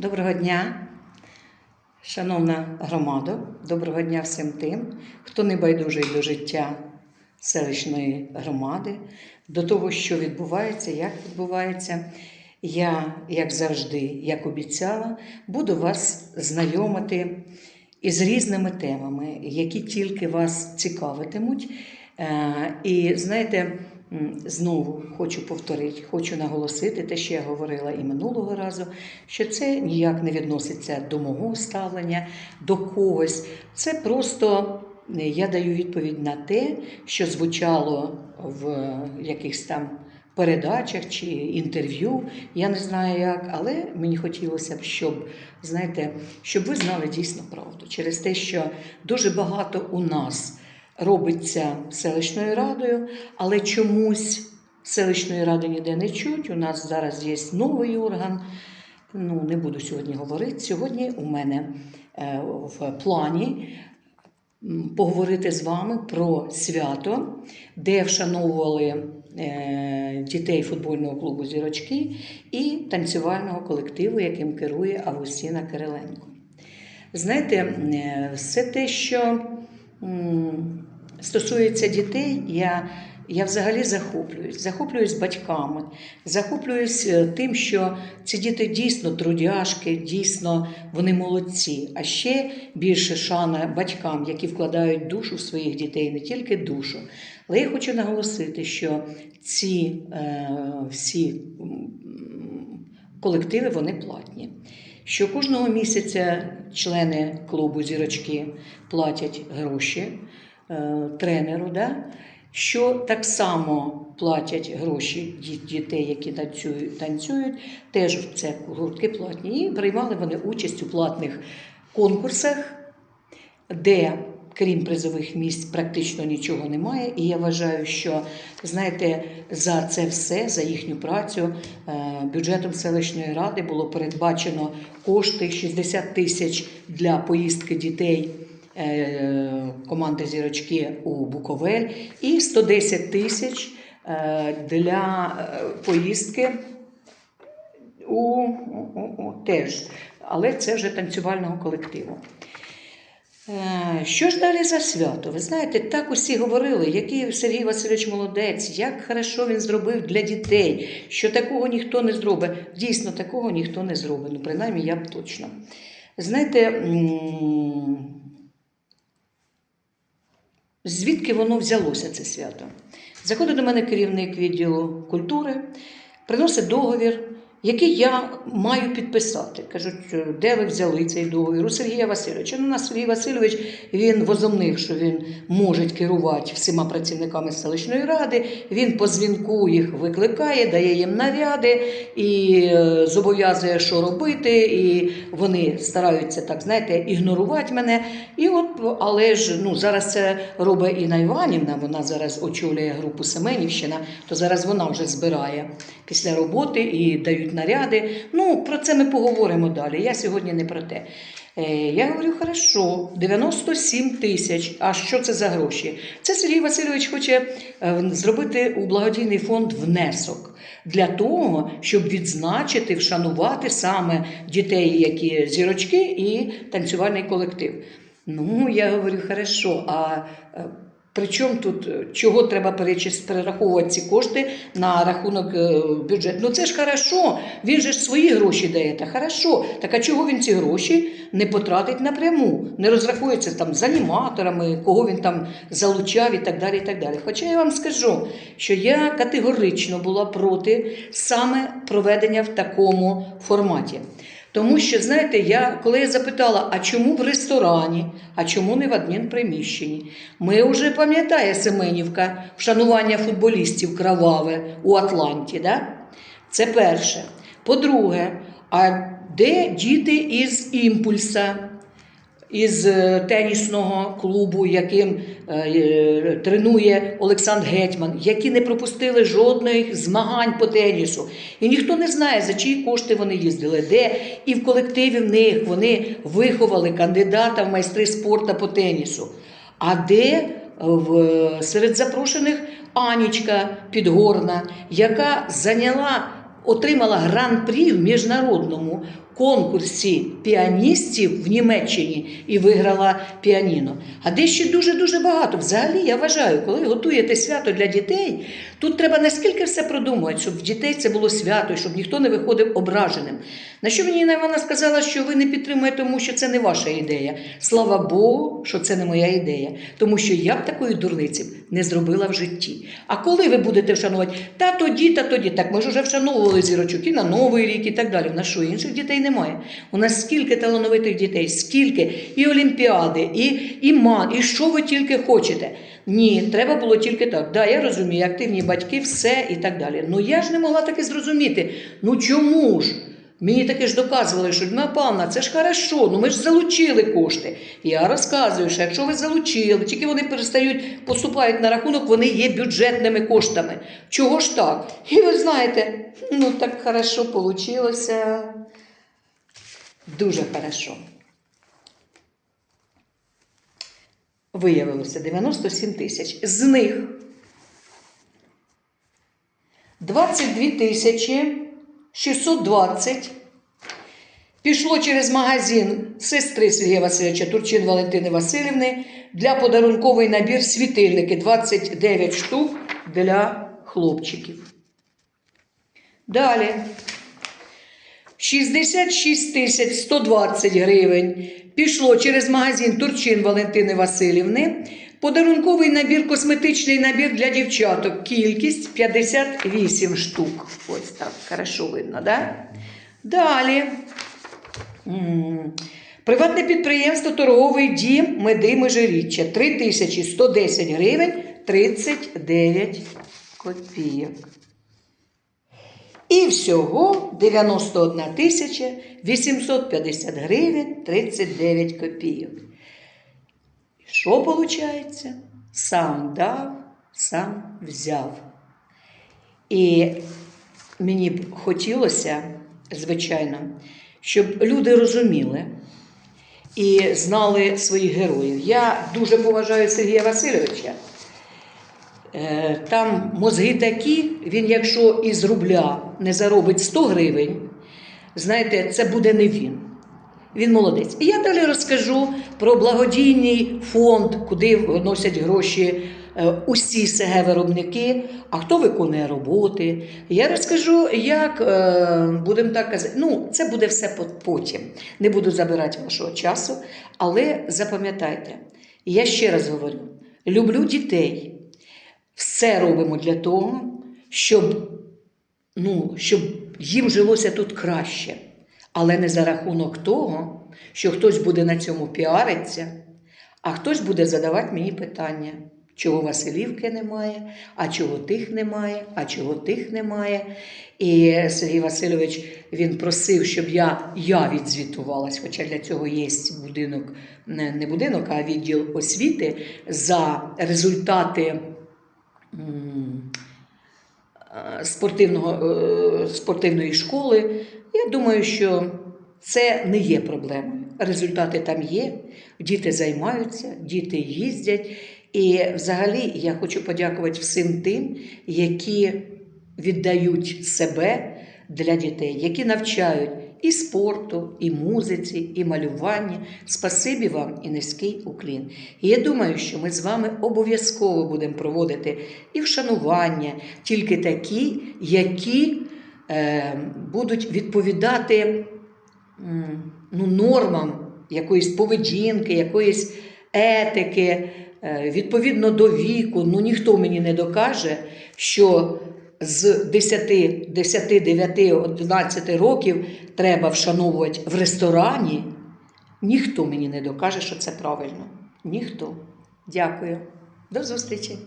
Доброго дня, шановна громада, доброго дня всім тим, хто не байдужий до життя селищної громади, до того, що відбувається, як відбувається. Я, як завжди, як обіцяла, буду вас знайомити із різними темами, які тільки вас цікавитимуть. Е, І знаєте, знову хочу повторити, хочу наголосити те, що я говорила і минулого разу, що це ніяк не відноситься до мого ставлення, до когось. Це просто е, я даю відповідь на те, що звучало в якихось там передачах чи інтерв'ю, я не знаю як, але мені хотілося б, щоб знаєте, щоб ви знали дійсно правду через те, що дуже багато у нас робиться селищною радою, але чомусь селищної ради ніде не чуть. У нас зараз є новий орган. Ну, не буду сьогодні говорити. Сьогодні у мене е, в плані поговорити з вами про свято, де вшановували е, дітей футбольного клубу Зірочки і танцювального колективу, яким керує Августіна Кириленко. Знаєте, е, все те, що стосується дітей, я, я взагалі захоплююсь. Захоплююсь батьками, захоплююсь е, тим, що ці діти дійсно трудяшки, дійсно вони молодці. А ще більше шана батькам, які вкладають душу в своїх дітей, не тільки душу. Але я хочу наголосити, що ці е, всі колективи вони платні. Що кожного місяця члени клубу зірочки платять гроші тренеру, да? що так само платять гроші дітей, які танцюють, танцюють, теж це гуртки платні. І приймали вони участь у платних конкурсах, де крім призових місць практично нічого немає. І я вважаю, що знаєте, за це все, за їхню працю, е, бюджетом селищної ради було передбачено кошти 60 тисяч для поїздки дітей. Команди зірочки у Буковель і 110 тисяч е, для е, поїздки у, у, у, теж, але це вже танцювального колективу. Е, Що ж далі за свято? Ви знаєте, так усі говорили, який Сергій Васильович молодець, як хорошо він зробив для дітей, що такого ніхто не зробить. Дійсно, такого ніхто не зробить. Ну, принаймні, я б точно. Знаєте, звідки воно взялося, це свято? Заходить до мене керівник відділу культури, приносить договір, який я маю підписати. Кажуть, де ви взяли цей договір? У Сергія Васильовича. Ну, нас Сергій Васильович він возомнив, що він може керувати всіма працівниками селищної ради. Він по дзвінку їх викликає, дає їм наряди і е, зобов'язує, що робити. І вони стараються так, знаєте, ігнорувати мене. І от, але ж ну зараз це робить Інна Іванівна. Вона зараз очолює групу Семенівщина, то зараз вона вже збирає після роботи і дають наряди. Ну, про це ми поговоримо далі. Я сьогодні не про те. Е, Я говорю, хорошо, 97 тисяч. А що це за гроші? Це Сергій Васильович хоче е, зробити у благодійний фонд внесок для того, щоб відзначити, вшанувати саме дітей, які зірочки, і танцювальний колектив. Ну, я говорю, хорошо, а е, при чому тут, е, чого треба перераховувати ці кошти на рахунок е, бюджету? Ну це ж хорошо, він же ж свої гроші дає, та хорошо. Так а чого він ці гроші не потратить напряму, не розрахується там з аніматорами, кого він там залучав і так далі. і так далі. Хоча я вам скажу, що я категорично була проти саме проведення в такому форматі. Тому що, знаєте, я коли я запитала, а чому в ресторані, а чому не в адмінприміщенні? Ми вже пам'ятає Семенівка вшанування футболістів кроваве у Атланті. Да? Це перше. По-друге, а де діти із імпульса? Із е, тенісного клубу, яким е, е, тренує Олександр Гетьман, які не пропустили жодних змагань по тенісу. І ніхто не знає, за чиї кошти вони їздили, де. І в колективі в них вони виховали кандидата в майстри спорту по тенісу. А де в, серед запрошених Анічка Підгорна, яка зайняла отримала гран-прі в міжнародному конкурсі піаністів в Німеччині і виграла піаніно. А де ще дуже-дуже багато. Взагалі, я вважаю, коли готуєте свято для дітей, тут треба наскільки все продумувати, щоб в дітей це було свято, щоб ніхто не виходив ображеним. На що мені вона сказала, що ви не підтримуєте, тому що це не ваша ідея. Слава Богу, що це не моя ідея. Тому що я б такої дурниці не зробила в житті. А коли ви будете вшанувати, та тоді, та тоді, так ми ж вже вшановували зірочок і на Новий рік і так далі. На що інших дітей немає. У нас скільки талановитих дітей, скільки і олімпіади, і, і ман, і що ви тільки хочете. Ні, треба було тільки так. Да, я розумію, активні батьки, все і так далі. Ну я ж не могла таки зрозуміти. Ну чому ж? Мені таки ж доказували, що Людмила Павловна, це ж хорошо, ну ми ж залучили кошти. Я розказую, що якщо ви залучили, тільки вони перестають, поступають на рахунок, вони є бюджетними коштами. Чого ж так? І ви знаєте, ну так хорошо вийшло. Дуже хорошо. Виявилося 97 тисяч. З них 22 тисячі 620 пішло через магазин сестри Сергія Васильовича Турчин Валентини Васильівни для подарунковий набір світильники 29 штук для хлопчиків. Далі 66 тисяч 120 гривень пішло через магазин Турчин Валентини Васильівни. Подарунковий набір, косметичний набір для дівчаток. Кількість 58 штук. Ось так, хорошо видно, да? Далі. Приватне підприємство Торговий дім Меди Межиріччя 3110 гривень 39 копійок. І всього 91 тисяча 850 гривень 39 копійок. Що виходить? Сам дав, сам взяв. І мені б хотілося, звичайно, щоб люди розуміли і знали своїх героїв. Я дуже поважаю Сергія Васильовича. Е, Там мозги такі, він, якщо із рубля не заробить 100 гривень, знаєте, це буде не він. Він молодець. І я далі розкажу про благодійний фонд, куди вносять гроші е, усі СГ-виробники, а хто виконує роботи. Я розкажу, як е, будемо так казати. Ну, це буде все потім. Не буду забирати вашого часу, але запам'ятайте, я ще раз говорю: люблю дітей. Все робимо для того, щоб, ну, щоб їм жилося тут краще. Але не за рахунок того, що хтось буде на цьому піаритися, а хтось буде задавати мені питання, чого Василівки немає, а чого тих немає, а чого тих немає. І Сергій Васильович він просив, щоб я, я відзвітувалась, хоча для цього є будинок, не будинок, а відділ освіти за результати. Е, Спортивного, е, спортивної школи, я думаю, що це не є проблемою. Результати там є, діти займаються, діти їздять. І взагалі я хочу подякувати всім тим, які віддають себе для дітей, які навчають і спорту, і музиці, і малюванні. Спасибі вам і низький уклін. І я думаю, що ми з вами обов'язково будемо проводити і вшанування, тільки такі, які е, будуть відповідати ну, нормам якоїсь поведінки, якоїсь етики, е, відповідно до віку. Ну ніхто мені не докаже, що з 10, 10, 9, 11 років треба вшановувати в ресторані. Ніхто мені не докаже, що це правильно. Ніхто. Дякую. До зустрічі!